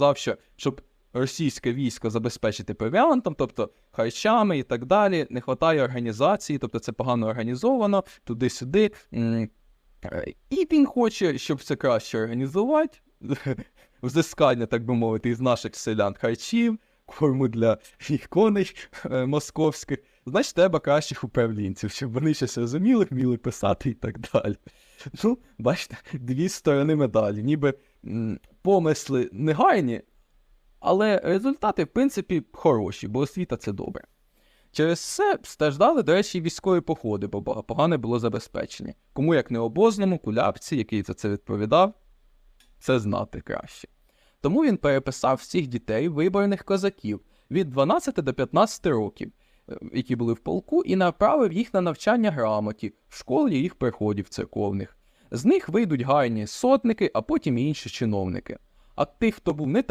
сказав, що щоб російське військо забезпечити провіантом, тобто харчами і так далі, не вистачає організації, тобто це погано організовано, туди-сюди. Е, І він хоче, щоб це краще організувати, взискання, так би мовити, із наших селян харчів, корму для їх коней е, московських. Значить, треба кращих управлінців, щоб вони щось розуміли, вміли писати і так далі. Ну, бачите, дві сторони медалі. Ніби помисли негайні, але результати, в принципі, хороші, бо освіта це добре. Через це страждали, до речі, військові походи, бо погане було забезпечення. Кому як не обозному, кулябці, який за це відповідав, це знати краще. Тому він переписав всіх дітей виборних козаків від 12 до 15 років, е, які були в полку, і направив їх на навчання грамоті в школі їх приходів церковних. З них вийдуть гайні сотники, а потім і інші чиновники. А тих, хто був не